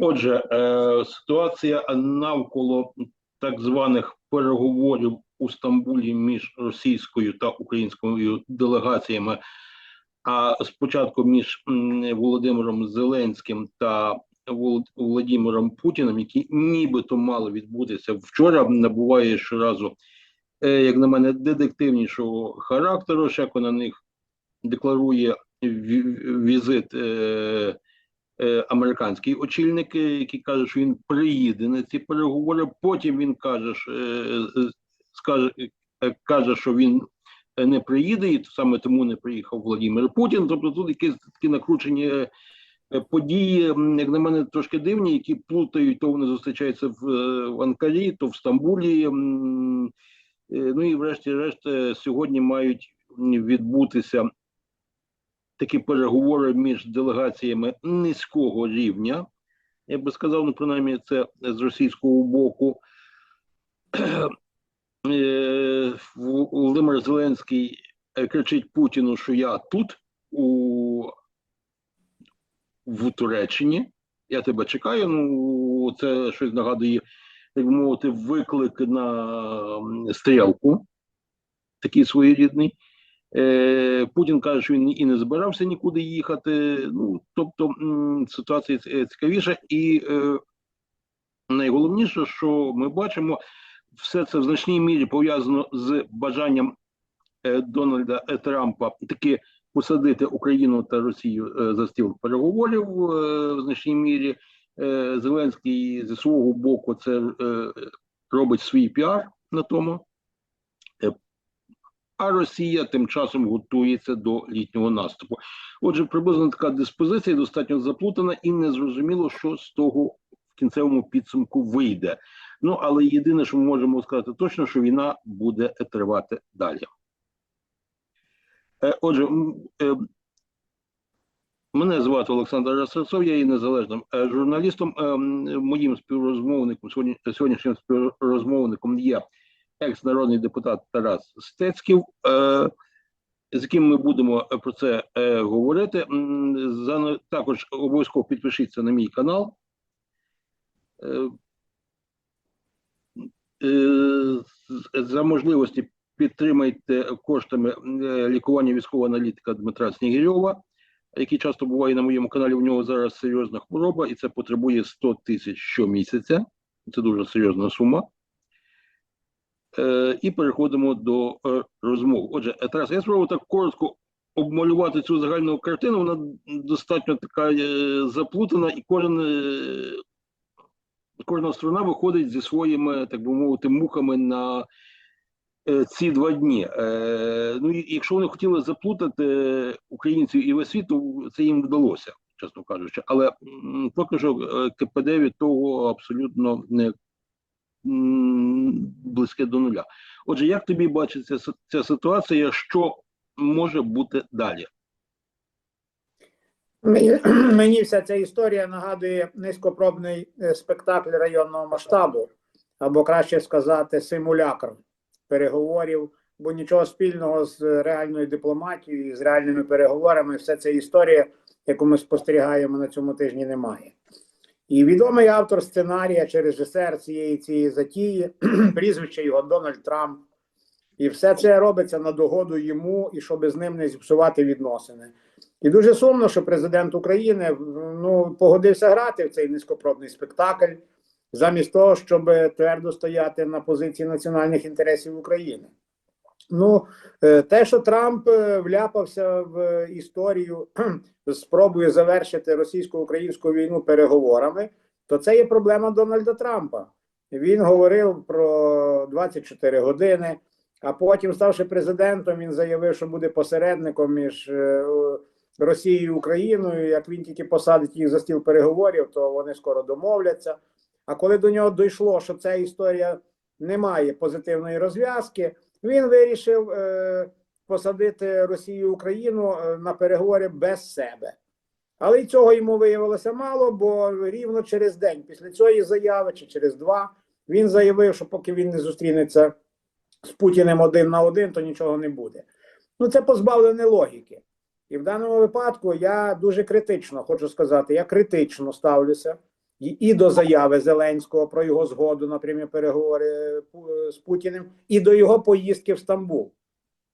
Отже, е, ситуація навколо так званих переговорів у Стамбулі між російською та українською делегаціями, а спочатку між Володимиром Зеленським та Волод- Володимиром Путіним, які нібито мали відбутися вчора, набуває щоразу, е, як на мене, детективнішого характеру. Шеко на них декларує ві- візит. Е, американський очільник, е, який каже, що він приїде на ці переговори. Потім він каже, е, е, скаже, е, каже, що він е, не приїде, і саме тому не приїхав Владимир Путін. Тобто тут якісь такі накручені е, е, події, як на мене, трошки дивні, які плутають, то вони зустрічаються в, е, Анкарі, то в Стамбулі. е, Ну і врешті-решт е, сьогодні мають відбутися такі переговори між делегаціями низького рівня. Я би сказав, ну, принаймні, це з російського боку. Е, Володимир Зеленський кричить Путіну, що я тут, у, в Туреччині. Я тебе чекаю. Ну, це щось нагадує, як мовити, виклик на стрілку, такий своєрідний. Е, Путін каже, що він і не збирався нікуди їхати. Ну тобто ситуація цікавіша, і е, найголовніше, що ми бачимо, все це в значній мірі пов'язано з бажанням е, Дональда е, Трампа таки посадити Україну та Росію е, за стіл переговорів е, в значній мірі. Е, Зеленський зі свого боку це е, робить свій піар на тому. А Росія тим часом готується до літнього наступу. Отже, приблизно така диспозиція достатньо заплутана і незрозуміло, що з того в кінцевому підсумку вийде. Ну але єдине, що ми можемо сказати точно, що війна буде тривати далі. Е, Отже, е, мене звати Олександр Расерцов, я є незалежним е, журналістом. Е, Моїм співрозмовником сьогодні, сьогоднішнім співрозмовником є екс-народний депутат Тарас Стецьків, е, з яким ми будемо е, про це е, говорити. Також обов'язково підпишіться на мій канал. За можливості підтримайте коштами лікування військового аналітика Дмитра Снігирьова, який часто буває на моєму каналі. У нього зараз серйозна хвороба, і це потребує 100 тисяч щомісяця. Це дуже серйозна сума. Е, і переходимо до е, розмов. Отже, Тарас, я спробую так коротко обмалювати цю загальну картину. Вона достатньо така е, заплутана, і кожен, кожна сторона виходить зі своїми, так би мовити, мухами на ці два дні. Ну, якщо вони хотіли заплутати українців і весь світ, то це їм вдалося, чесно кажучи. Але поки що КПД від того абсолютно не близьке до нуля. Отже, як тобі бачиться ця ситуація? Що може бути далі? Мені, вся ця історія нагадує низькопробний е, спектакль районного масштабу, або краще сказати, симулякр переговорів, бо нічого спільного з реальною дипломатією, з реальними переговорами, вся ця історія, яку ми спостерігаємо на цьому тижні, немає. І відомий автор сценарія чи режисер цієї цієї затії, прізвище його Дональд Трамп. І все це робиться на догоду йому, і щоб з ним не зіпсувати відносини. І дуже сумно, що президент України ну погодився грати в цей низькопробний спектакль, замість того, щоб твердо стояти на позиції національних інтересів України. Ну, е, те, що Трамп е, вляпався в історію з спробою завершити російсько-українську війну переговорами, то це є проблема Дональда Трампа. Він говорив про 24 години, а потім, ставши президентом, він заявив, що буде посередником між е, Росією і Україною. Як він тільки посадить їх за стіл переговорів, то вони скоро домовляться. А коли до нього дійшло, що ця історія не має позитивної розв'язки, він вирішив е, посадити Росію Україну е, на переговори без себе. Але й цього йому виявилося мало, бо рівно через день після цієї заяви, чи через два, він заявив, що поки він не зустрінеться з Путіним один на один, то нічого не буде. Ну це позбавлене логіки. І в даному випадку я дуже критично хочу сказати, я критично ставлюся і, до заяви Зеленського про його згоду на прямі переговори е, з Путіним, і до його поїздки в Стамбул.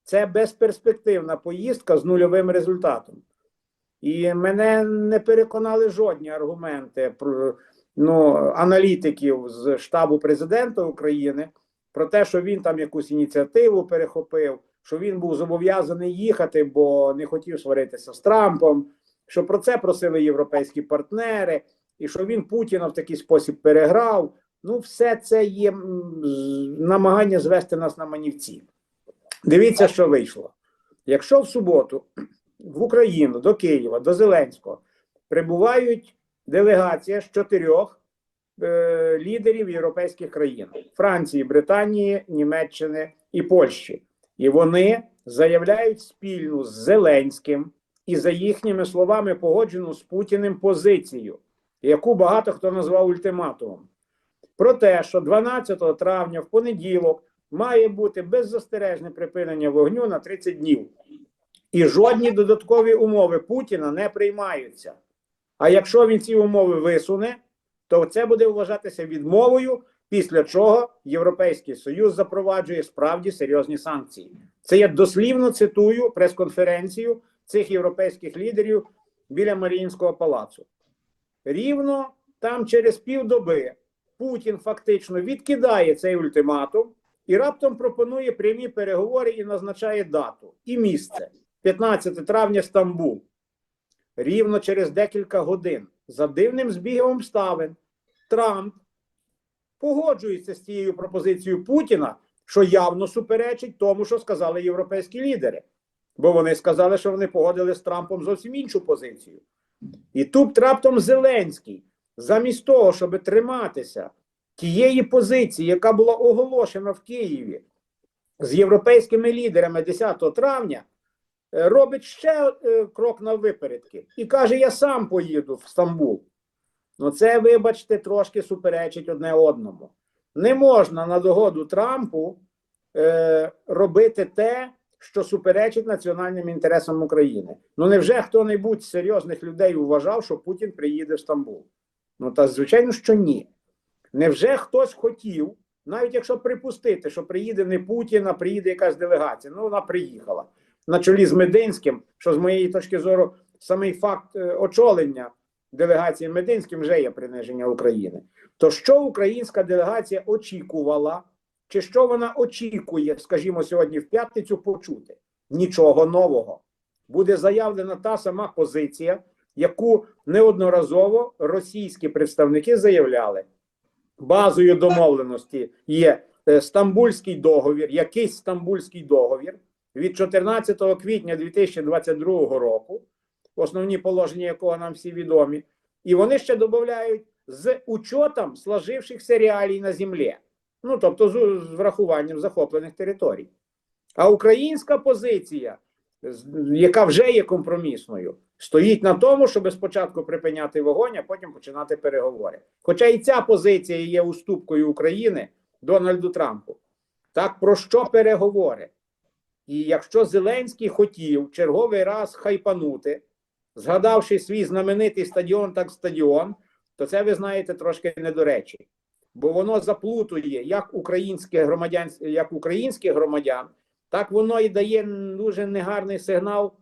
Це безперспективна поїздка з нульовим результатом. І мене не переконали жодні аргументи ну, аналітиків з штабу президента України про те, що він там якусь ініціативу перехопив, що він був зобов'язаний їхати, бо не хотів сваритися з Трампом, що про це просили європейські партнери, і що він Путіна в такий спосіб переграв. Ну, все це є намагання звести нас на манівці. Дивіться, що вийшло. Якщо в суботу в Україну до Києва, до Зеленського прибувають делегація з чотирьох е, лідерів європейських країн: Франції, Британії, Німеччини і Польщі. І вони заявляють спільну з Зеленським і за їхніми словами погоджену з Путіним позицію, яку багато хто назвав ультиматумом. Про те, що 12 травня в понеділок має бути беззастережне припинення вогню на 30 днів. І жодні додаткові умови Путіна не приймаються. А якщо він ці умови висуне, то це буде вважатися відмовою, після чого Європейський Союз запроваджує справді серйозні санкції. Це я дослівно цитую прес-конференцію цих європейських лідерів біля Маріїнського палацу. Рівно там через півдоби Путін фактично відкидає цей ультиматум і раптом пропонує прямі переговори і назначає дату і місце 15 травня Стамбул. Рівно через декілька годин за дивним збігом обставин Трамп погоджується з цією пропозицією Путіна, що явно суперечить тому, що сказали європейські лідери. Бо вони сказали, що вони погодили з Трампом зовсім іншу позицію. І тут раптом Зеленський, замість того, щоб триматися тієї позиції, яка була оголошена в Києві з європейськими лідерами 10 травня, е, робить ще е, крок на випередки і каже: Я сам поїду в Стамбул. Ну, це, вибачте, трошки суперечить одне одному. Не можна на догоду Трампу е, робити те, що суперечить національним інтересам України. Ну, невже хто-небудь з серйозних людей вважав, що Путін приїде в Стамбул? Ну, та звичайно, що ні. Невже хтось хотів, навіть якщо припустити, що приїде не Путін, а приїде якась делегація, ну вона приїхала на чолі з Мединським, що з моєї точки зору, самий факт е, очолення делегації Мединським вже є приниження України. То що українська делегація очікувала, чи що вона очікує, скажімо, сьогодні в п'ятницю почути? Нічого нового. Буде заявлена та сама позиція, яку неодноразово російські представники заявляли. Базою домовленості є е, Стамбульський договір, якийсь Стамбульський договір від 14 квітня 2022 року, основні положення якого нам всі відомі, і вони ще додають з учетом сложившихся реалій на землі, ну тобто з, врахуванням захоплених територій. А українська позиція, яка вже є компромісною, стоїть на тому, щоб спочатку припиняти вогонь, а потім починати переговори. Хоча і ця позиція є уступкою України Дональду Трампу. Так про що переговори? І якщо Зеленський хотів черговий раз хайпанути, згадавши свій знаменитий стадіон, так стадіон, то це ви знаєте трошки не до речі. Бо воно заплутує як українське громадян, як українських громадян, так воно і дає дуже негарний сигнал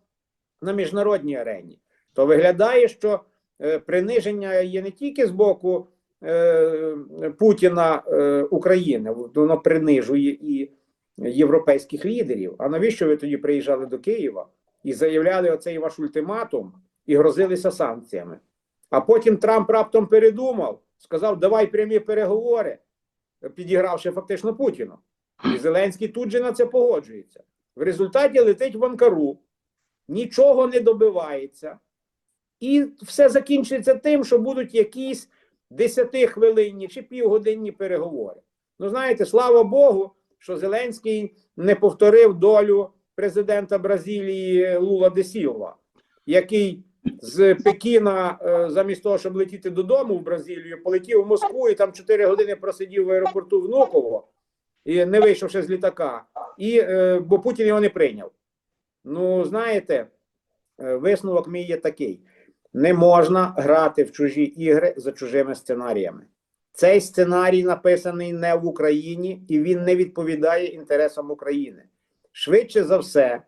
на міжнародній арені. То виглядає, що е, приниження є не тільки з боку е, Путіна е, України, воно принижує і європейських лідерів. А навіщо ви тоді приїжджали до Києва і заявляли оцей ваш ультиматум і грозилися санкціями? А потім Трамп раптом передумав, сказав: давай прямі переговори, підігравши фактично Путіну. І Зеленський тут же на це погоджується. В результаті летить в Анкару, нічого не добивається, і все закінчується тим, що будуть якісь 10-хвилинні чи півгодинні переговори. Ну, знаєте, слава Богу, що Зеленський не повторив долю президента Бразилії Лула Десілва, який з Пекіна, е, замість того, щоб летіти додому в Бразилію, полетів в Москву і там 4 години просидів в аеропорту Внуково, і не вийшовши з літака, і, е, бо Путін його не прийняв. Ну, знаєте, е, висновок мій є такий. Не можна грати в чужі ігри за чужими сценаріями. Цей сценарій написаний не в Україні і він не відповідає інтересам України. Швидше за все,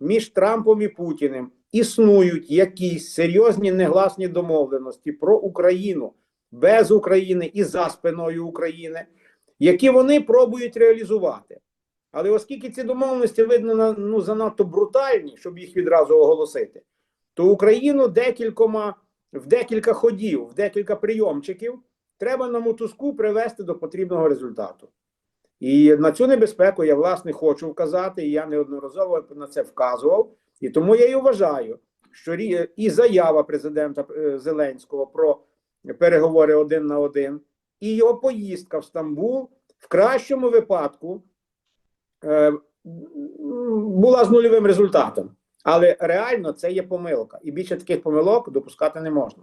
між Трампом і Путіним існують якісь серйозні негласні домовленості про Україну без України і за спиною України, які вони пробують реалізувати. Але оскільки ці домовленості видно ну, занадто брутальні, щоб їх відразу оголосити, то Україну декількома в декілька ходів, в декілька прийомчиків треба на мотузку привести до потрібного результату. І на цю небезпеку я власне хочу вказати, і я неодноразово на це вказував. І тому я і вважаю, що і заява президента е, Зеленського про переговори один на один, і його поїздка в Стамбул в кращому випадку е, була з нульовим результатом. Але реально це є помилка, і більше таких помилок допускати не можна.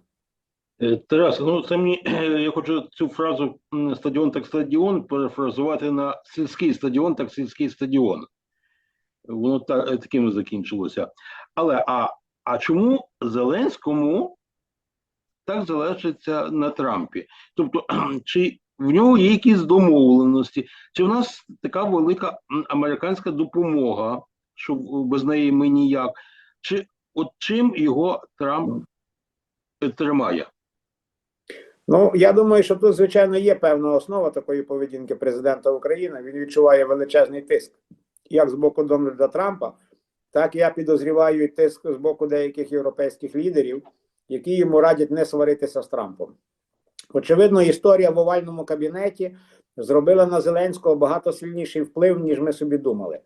Е, Тарас, ну це мені я хочу цю фразу стадіон так стадіон перефразувати на сільський стадіон, так сільський стадіон. Воно та, е, таким закінчилося. Але а, а чому Зеленському так залишиться на Трампі? Тобто, чи в нього є якісь домовленості, чи в нас така велика американська допомога, що без неї ми ніяк? Чи от чим його Трамп е, тримає? Ну я думаю, що тут, звичайно, є певна основа такої поведінки президента України. Він відчуває величезний тиск, як з боку Дональда Трампа, так я підозріваю і тиск з боку деяких європейських лідерів, які йому радять не сваритися з Трампом. Очевидно, історія в овальному кабінеті зробила на Зеленського багато сильніший вплив, ніж ми собі думали.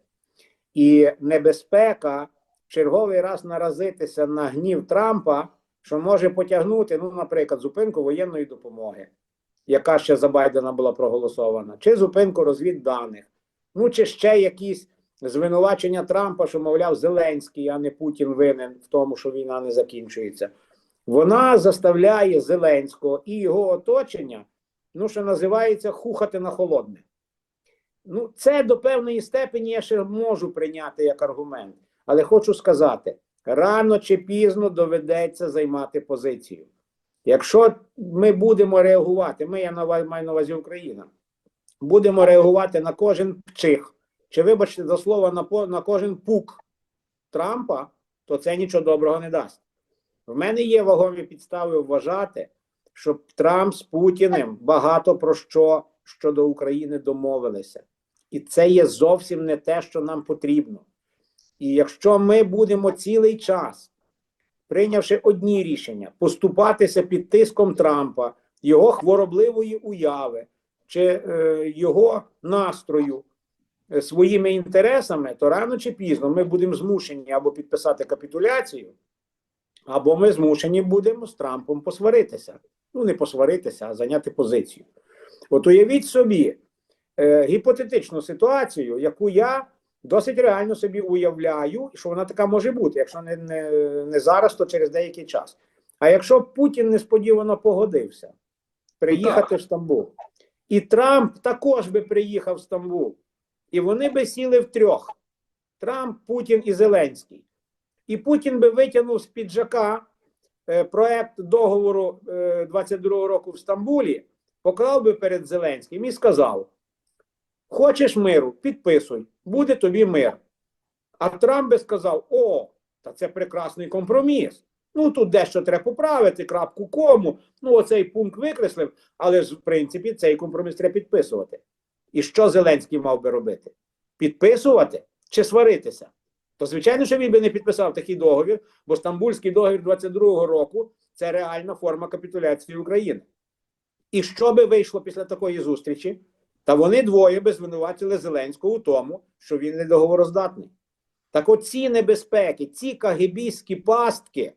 І небезпека черговий раз наразитися на гнів Трампа, що може потягнути, ну, наприклад, зупинку воєнної допомоги, яка ще за Байдена була проголосована, чи зупинку розвідданих, ну чи ще якісь звинувачення Трампа, що, мовляв, Зеленський, а не Путін винен в тому, що війна не закінчується. Вона заставляє Зеленського і його оточення, ну, що називається, хухати на холодне. Ну, це до певної степені я ще можу прийняти як аргумент, але хочу сказати: рано чи пізно доведеться займати позицію. Якщо ми будемо реагувати, ми я маю на увазі Україна, будемо реагувати на кожен пчих, чи вибачте за слово на, на кожен пук Трампа, то це нічого доброго не дасть. В мене є вагомі підстави вважати, що Трамп з Путіним багато про що щодо України домовилися. І це є зовсім не те, що нам потрібно. І якщо ми будемо цілий час, прийнявши одні рішення, поступатися під тиском Трампа, його хворобливої уяви чи е, його настрою е, своїми інтересами, то рано чи пізно ми будемо змушені або підписати капітуляцію, або ми змушені будемо з Трампом посваритися. Ну, не посваритися, а зайняти позицію. От уявіть собі е, гіпотетичну ситуацію, яку я досить реально собі уявляю, що вона така може бути, якщо не, не, не зараз, то через деякий час. А якщо Путін несподівано погодився приїхати в Стамбул, і Трамп також би приїхав в Стамбул, і вони би сіли втрьох: Трамп, Путін і Зеленський. І Путін би витягнув з піджака е, проект договору е, 22-го року в Стамбулі, поклав би перед Зеленським і сказав: Хочеш миру, підписуй, буде тобі мир. А Трамп би сказав: О, та це прекрасний компроміс. Ну тут дещо треба поправити, крапку кому. Ну, оцей пункт викреслив, але ж в принципі цей компроміс треба підписувати. І що Зеленський мав би робити? Підписувати чи сваритися? То, звичайно, що він би не підписав такий договір, бо Стамбульський договір 22-го року це реальна форма капітуляції України. І що би вийшло після такої зустрічі? Та вони двоє би звинуватили Зеленського у тому, що він не договороздатний. Так от ці небезпеки, ці кагібістські пастки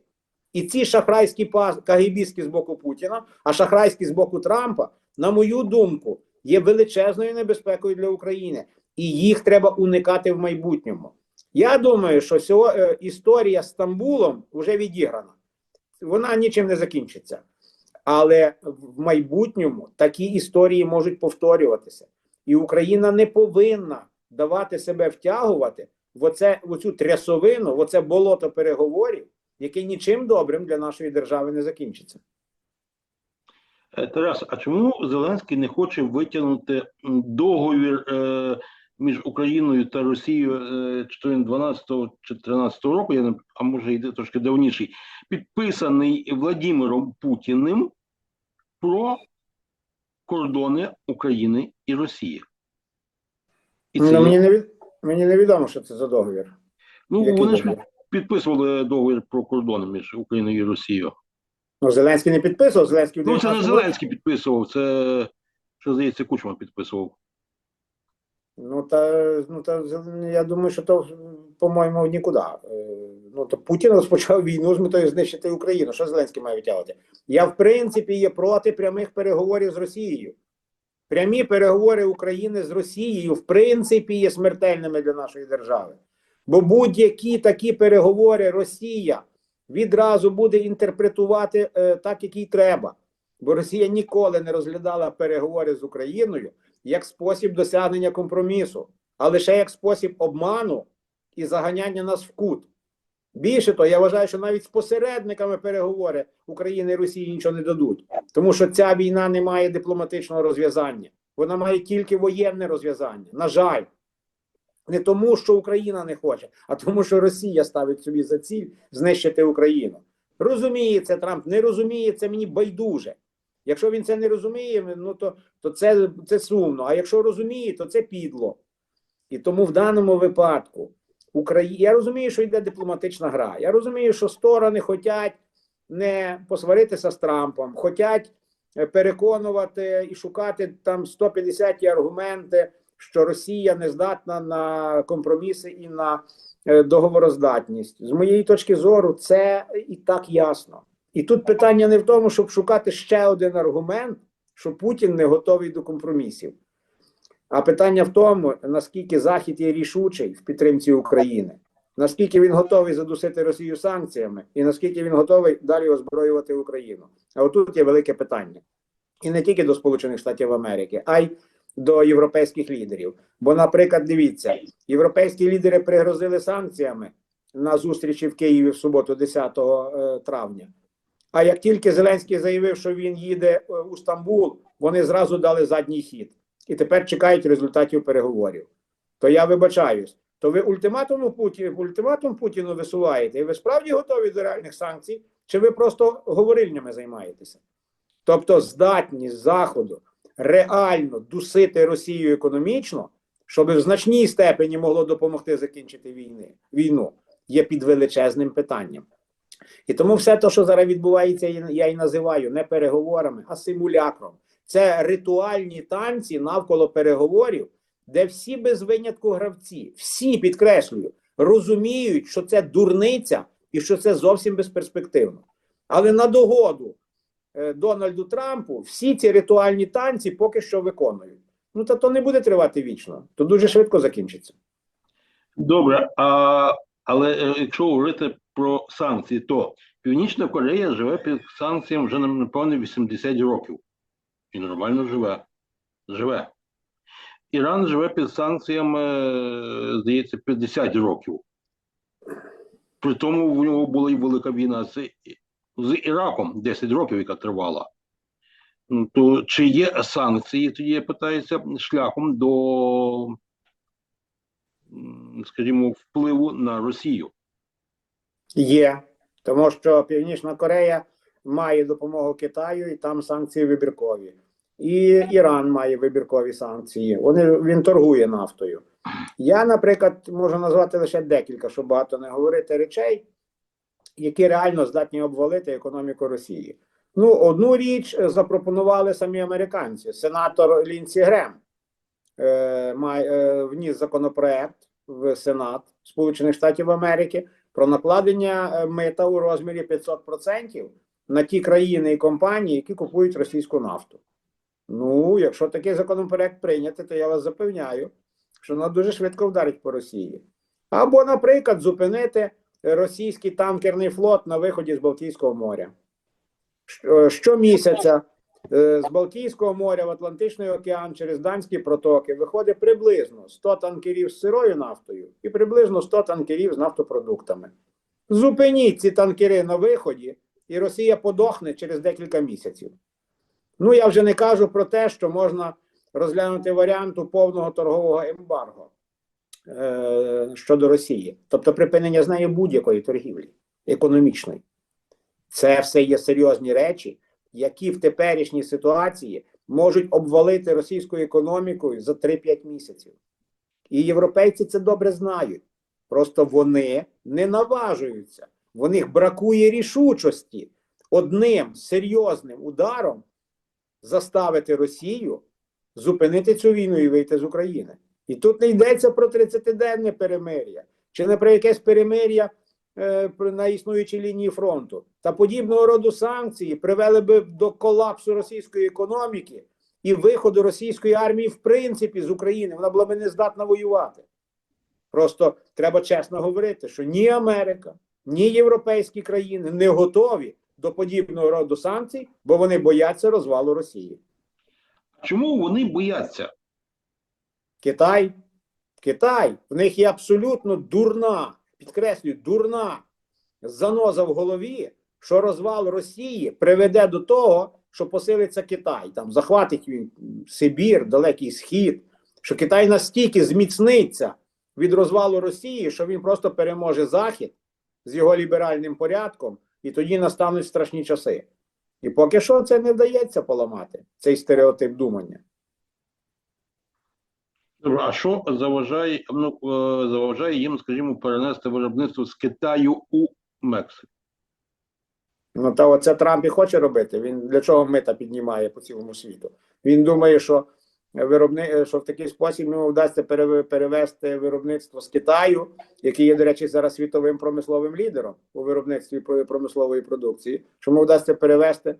і ці шахрайські пас- кагібістські з боку Путіна, а шахрайські з боку Трампа, на мою думку, є величезною небезпекою для України, і їх треба уникати в майбутньому. Я думаю, що сього, е, історія з Стамбулом вже відіграна. Вона нічим не закінчиться. Але в майбутньому такі історії можуть повторюватися. І Україна не повинна давати себе втягувати в, оце, в оцю трясовину, в оце болото переговорів, який нічим добрим для нашої держави не закінчиться. Е, Тарас, а чому Зеленський не хоче витягнути договір е, між Україною та Росією е, чи то 12 чи 13 року, я не, а може йде трошки давніший, підписаний Владимиром Путіним про кордони України і Росії? І це Ну, мені, не від... мені невідомо, що це за договір. ну, Який вони ж підписували договір про кордони між Україною і Росією. Ну, Зеленський не підписував, Зеленський Ну, це не Зеленський підписував, це, що здається, Кучма підписував. Ну та ну та я думаю, що то, по-моєму, нікуди. Ну то Путін розпочав війну з метою знищити Україну. Що Зеленський має витягувати? Я в принципі є проти прямих переговорів з Росією. Прямі переговори України з Росією в принципі є смертельними для нашої держави. Бо будь-які такі переговори Росія відразу буде інтерпретувати е, так, як їй треба. Бо Росія ніколи не розглядала переговори з Україною як спосіб досягнення компромісу, а лише як спосіб обману і заганяння нас в кут. Більше того, я вважаю, що навіть з посередниками переговори України і Росії нічого не дадуть, тому що ця війна не має дипломатичного розв'язання, вона має тільки воєнне розв'язання. На жаль, не тому, що Україна не хоче, а тому, що Росія ставить собі за ціль знищити Україну. Розуміє це Трамп, не розуміє це мені байдуже. Якщо він це не розуміє, ну то, то це, це сумно. А якщо розуміє, то це підло. І тому в даному випадку Украї... я розумію, що йде дипломатична гра. Я розумію, що сторони хочуть не посваритися з Трампом, хочуть переконувати і шукати там 150 аргументи, що Росія не здатна на компроміси і на е, договороздатність. З моєї точки зору, це і так ясно. І тут питання не в тому, щоб шукати ще один аргумент, що Путін не готовий до компромісів. А питання в тому, наскільки Захід є рішучий в підтримці України, наскільки він готовий задусити Росію санкціями, і наскільки він готовий далі озброювати Україну. А отут є велике питання. І не тільки до Сполучених Штатів Америки, а й до європейських лідерів. Бо, наприклад, дивіться, європейські лідери пригрозили санкціями на зустрічі в Києві в суботу, 10 е, травня. А як тільки Зеленський заявив, що він їде е, у Стамбул, вони зразу дали задній хід і тепер чекають результатів переговорів. То я вибачаюсь. То ви ультиматум Путіну, ультиматум Путіну висуваєте, і ви справді готові до реальних санкцій, чи ви просто говорильнями займаєтеся? Тобто, здатність Заходу реально дусити Росію економічно, щоб в значній степені могло допомогти закінчити війни, війну, є під величезним питанням. І тому все те, що зараз відбувається, я і називаю не переговорами, а симулякром. Це ритуальні танці навколо переговорів, де всі без винятку гравці, всі підкреслюю, розуміють, що це дурниця і що це зовсім безперспективно. Але на догоду е, Дональду Трампу всі ці ритуальні танці поки що виконують. Ну та то не буде тривати вічно, то дуже швидко закінчиться. Добре, а, але е, якщо говорити про санкції, то Північна Корея живе під санкціями вже напевно 80 років. І нормально живе. Живе. Іран живе під санкціями, е, здається, 50 років. При тому в нього була і велика війна з, з Іраком 10 років, яка тривала. Ну, То чи є санкції, тоді я питаюся шляхом до, скажімо, впливу на Росію. Є, тому що Північна Корея має допомогу Китаю, і там санкції вибіркові. І Іран має вибіркові санкції. Вони він торгує нафтою. Я, наприклад, можу назвати лише декілька, щоб багато не говорити речей, які реально здатні обвалити економіку Росії. Ну, одну річ запропонували самі американці. Сенатор Лінсі Грем е, має, е, вніс законопроект в Сенат Сполучених Штатів Америки про накладення е, мита у розмірі 500% на ті країни і компанії, які купують російську нафту. Ну, якщо такий законопроект прийняти, то я вас запевняю, що вона дуже швидко вдарить по Росії. Або, наприклад, зупинити російський танкерний флот на виході з Балтійського моря. Щомісяця е, з Балтійського моря в Атлантичний океан через Данські протоки виходить приблизно 100 танкерів з сирою нафтою і приблизно 100 танкерів з нафтопродуктами. Зупиніть ці танкери на виході, і Росія подохне через декілька місяців. Ну, я вже не кажу про те, що можна розглянути варіанту повного торгового ембарго е, щодо Росії, тобто припинення з нею будь-якої торгівлі економічної. Це все є серйозні речі, які в теперішній ситуації можуть обвалити російську економіку за 3-5 місяців. І європейці це добре знають. Просто вони не наважуються. В них бракує рішучості одним серйозним ударом заставити Росію зупинити цю війну і вийти з України. І тут не йдеться про 30-денне перемир'я, чи не про якесь перемир'я е, на існуючій лінії фронту. Та подібного роду санкції привели би до колапсу російської економіки і виходу російської армії в принципі з України. Вона була би не здатна воювати. Просто треба чесно говорити, що ні Америка, ні європейські країни не готові до подібного роду санкцій, бо вони бояться розвалу Росії. Чому вони бояться? Китай, Китай, в них є абсолютно дурна, підкреслюю, дурна заноза в голові, що розвал Росії приведе до того, що посилиться Китай. Там захватить він Сибір, Далекий Схід, що Китай настільки зміцниться від розвалу Росії, що він просто переможе Захід з його ліберальним порядком, і тоді настануть страшні часи. І поки що це не вдається поламати, цей стереотип думання. Добре, А що заважає, ну, е, заважає їм, скажімо, перенести виробництво з Китаю у Мексику? Ну, та оце Трамп і хоче робити. Він для чого мита піднімає по цілому світу? Він думає, що виробни... що в такий спосіб йому вдасться перевести виробництво з Китаю, який є, до речі, зараз світовим промисловим лідером у виробництві промислової продукції, що йому вдасться перевести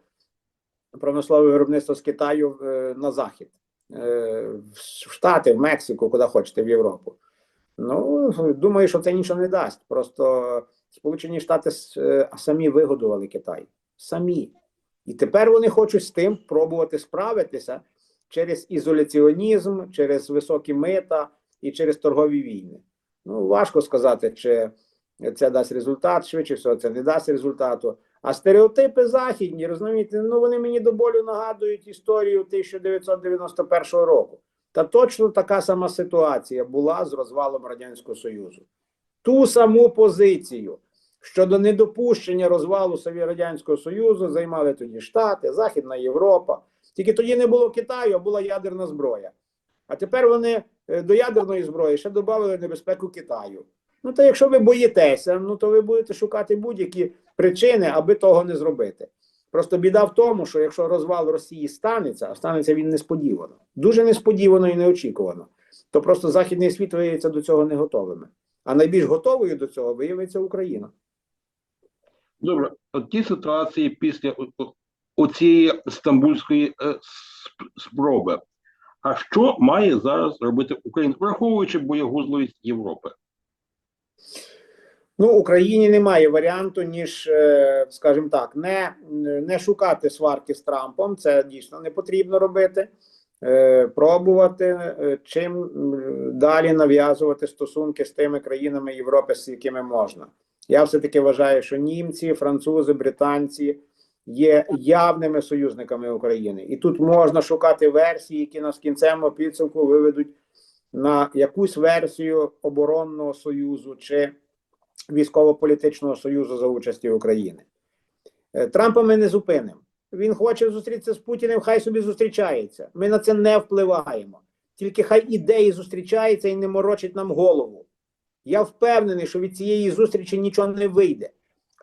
промислове виробництво з Китаю е, на захід, е, в Штати, в Мексику, куди хочете, в Європу. Ну, думаю, що це нічого не дасть. Просто Сполучені Штати е, самі вигодували Китай. Самі. І тепер вони хочуть з тим пробувати справитися через ізоляціонізм, через високі мита і через торгові війни. Ну, важко сказати, чи це дасть результат, швидше всього, це не дасть результату. А стереотипи західні, розумієте, ну вони мені до болю нагадують історію 1991 року. Та точно така сама ситуація була з розвалом Радянського Союзу. Ту саму позицію щодо недопущення розвалу Совє- Радянського Союзу займали тоді Штати, Західна Європа. Тільки тоді не було Китаю, а була ядерна зброя. А тепер вони е, до ядерної зброї ще додали небезпеку Китаю. Ну то якщо ви боїтеся, ну то ви будете шукати будь-які причини, аби того не зробити. Просто біда в тому, що якщо розвал Росії станеться, а станеться він несподівано, дуже несподівано і неочікувано, то просто західний світ виявиться до цього не готовими. А найбільш готовою до цього виявиться Україна. Добре, от ті ситуації після оцієї стамбульської е, спроби. А що має зараз робити Україна, враховуючи боєгузливість Європи? Ну, Україні немає варіанту, ніж, е, скажімо так, не, не шукати сварки з Трампом. Це дійсно не потрібно робити. Е, Пробувати чим далі нав'язувати стосунки з тими країнами Європи, з якими можна. Я все-таки вважаю, що німці, французи, британці є явними союзниками України. І тут можна шукати версії, які нас кінцевому підсумку виведуть на якусь версію оборонного союзу чи військово-політичного союзу за участі України. Е, Трампа ми не зупинимо. Він хоче зустрітися з Путіним, хай собі зустрічається. Ми на це не впливаємо. Тільки хай ідеї зустрічається і не морочить нам голову. Я впевнений, що від цієї зустрічі нічого не вийде.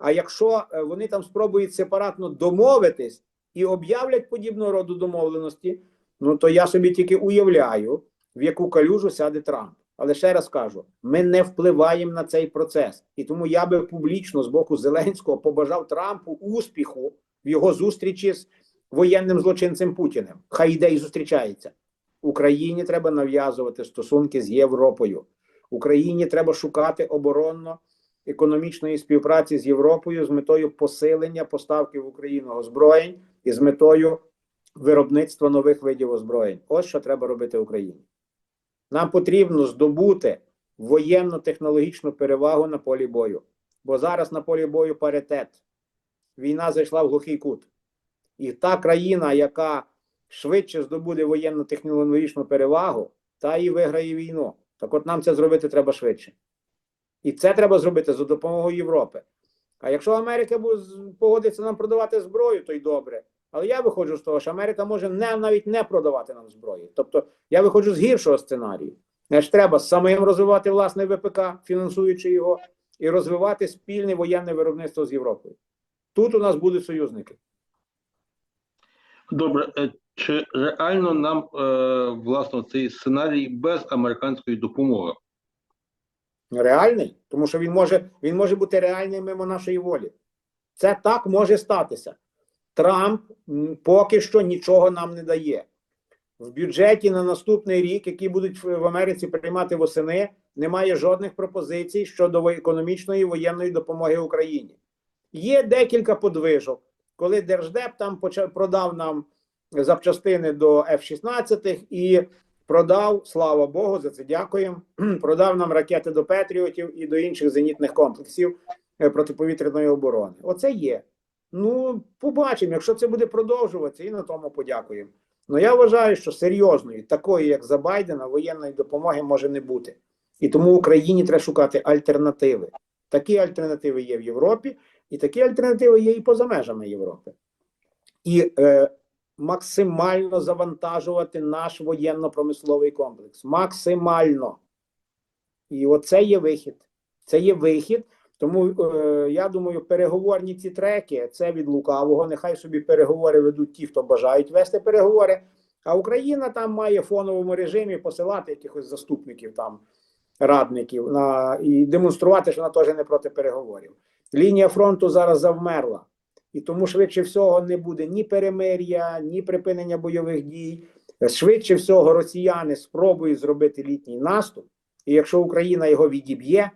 А якщо е, вони там спробують сепаратно домовитись і об'являть подібного роду домовленості, ну то я собі тільки уявляю, в яку калюжу сяде Трамп. Але ще раз кажу: ми не впливаємо на цей процес, і тому я би публічно з боку Зеленського побажав Трампу успіху в його зустрічі з воєнним злочинцем Путіним. Хай йде і зустрічається. Україні треба нав'язувати стосунки з Європою. Україні треба шукати оборонно економічної співпраці з Європою з метою посилення поставки в Україну озброєнь і з метою виробництва нових видів озброєнь. Ось що треба робити Україні. Нам потрібно здобути воєнно-технологічну перевагу на полі бою. Бо зараз на полі бою паритет. Війна зайшла в глухий кут. І та країна, яка швидше здобуде воєнно-технологічну перевагу, та і виграє війну. Так от нам це зробити треба швидше. І це треба зробити за допомогою Європи. А якщо Америка погодиться нам продавати зброю, то й добре. Але я виходжу з того, що Америка може не, навіть не продавати нам зброю. Тобто я виходжу з гіршого сценарію. Значить, треба самим розвивати власне ВПК, фінансуючи його, і розвивати спільне воєнне виробництво з Європою. Тут у нас будуть союзники. Добре, е, чи реально нам е, власне цей сценарій без американської допомоги? Реальний, тому що він може, він може бути реальний мимо нашої волі. Це так може статися. Трамп поки що нічого нам не дає. В бюджеті на наступний рік, який будуть в Америці приймати восени, немає жодних пропозицій щодо економічної і воєнної допомоги Україні. Є декілька подвижок, коли Держдеп там почав продав нам запчастини до F-16 і продав, слава Богу, за це дякуємо. Продав нам ракети до Петріотів і до інших зенітних комплексів е, протиповітряної оборони. Оце є. Ну, побачимо, якщо це буде продовжуватися, і на тому подякуємо. Ну я вважаю, що серйозної, такої, як за Байдена, воєнної допомоги може не бути. І тому Україні треба шукати альтернативи. Такі альтернативи є в Європі, і такі альтернативи є і поза межами Європи. І е, максимально завантажувати наш воєнно-промисловий комплекс. Максимально. І оце є вихід. Це є вихід. Тому е, я думаю, переговорні ці треки це від лукавого. Нехай собі переговори ведуть ті, хто бажають вести переговори. А Україна там має в фоновому режимі посилати якихось заступників там, радників на і демонструвати, що вона теж не проти переговорів. Лінія фронту зараз завмерла. І тому швидше всього не буде ні перемир'я, ні припинення бойових дій. Швидше всього, росіяни спробують зробити літній наступ. І якщо Україна його відіб'є,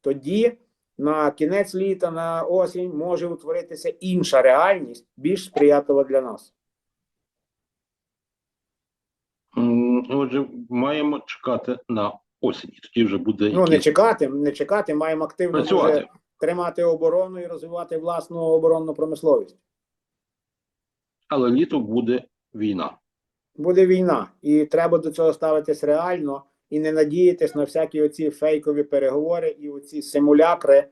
тоді на кінець літа, на осінь може утворитися інша реальність, більш сприятлива для нас. Отже, маємо чекати на осінь. Тоді вже буде Ну не чекати, не чекати, маємо активно вже працювати. Тримати оборону і розвивати власну оборонну промисловість. Але літо буде війна. буде війна, і треба до цього ставитись реально і не надіятись на всякі оці фейкові переговори і оці симулякри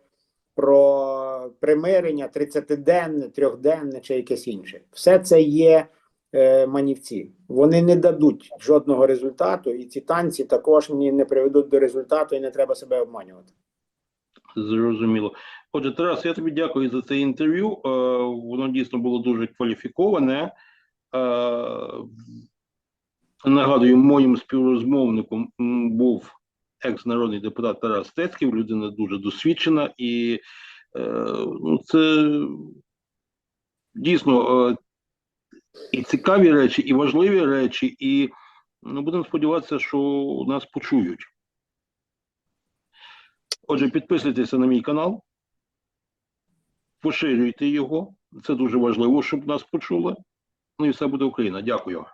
про примирення 30-денне, трьохденне чи якесь інше. Все це є е, манівці. Вони не дадуть жодного результату, і ці танці також ні не приведуть до результату, і не треба себе обманювати. Зрозуміло. Отже, Тарас, я тобі дякую за це інтерв'ю. Е, Воно дійсно було дуже кваліфіковане. Е, Нагадую, моїм співрозмовником був екс-народний депутат Тарас Стецьків, людина дуже досвідчена, і е, ну, це дійсно і цікаві речі, і важливі речі, і ну, будемо сподіватися, що нас почують. Отже, підписуйтеся на мій канал, поширюйте його. Це дуже важливо, щоб нас почули. Ну і все буде Україна. Дякую.